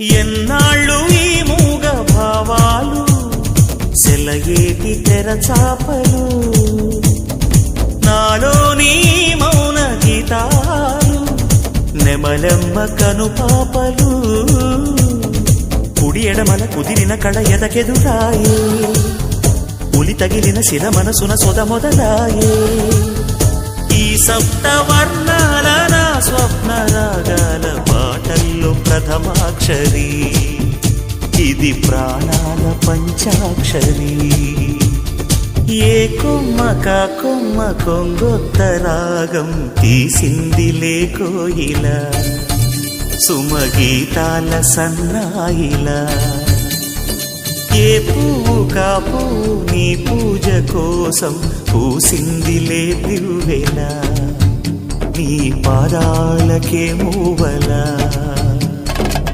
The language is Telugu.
ఎన్నాళ్ళు ఈ మూగ భావాలు? సెలయేటి తెరచాపలు నాలోని మౌన గీతాలు నెమలెమ్మ కను పాపలు. కుడి ఎడమల కుదిరిన కళ ఎదకెదురాయే. ఉలి తగిలిన శిల మనసున సొద మొదలాయే. ఈ సప్తవర్ణ ప్రథమాక్షరి. ఇది ప్రాణాల పంచాక్షరి. ఏ కొమ్మ కా కొమ్మ కొంగొత్త రాగం తీసింది లేకోయిల. సుమగీతాల సన్నాయిలా. ఏ పువ్వు కా పువ్వు నీ పూజ కోసం పూసిందిలే దివ్వెలా. నీ పాదాలకే మూవలా.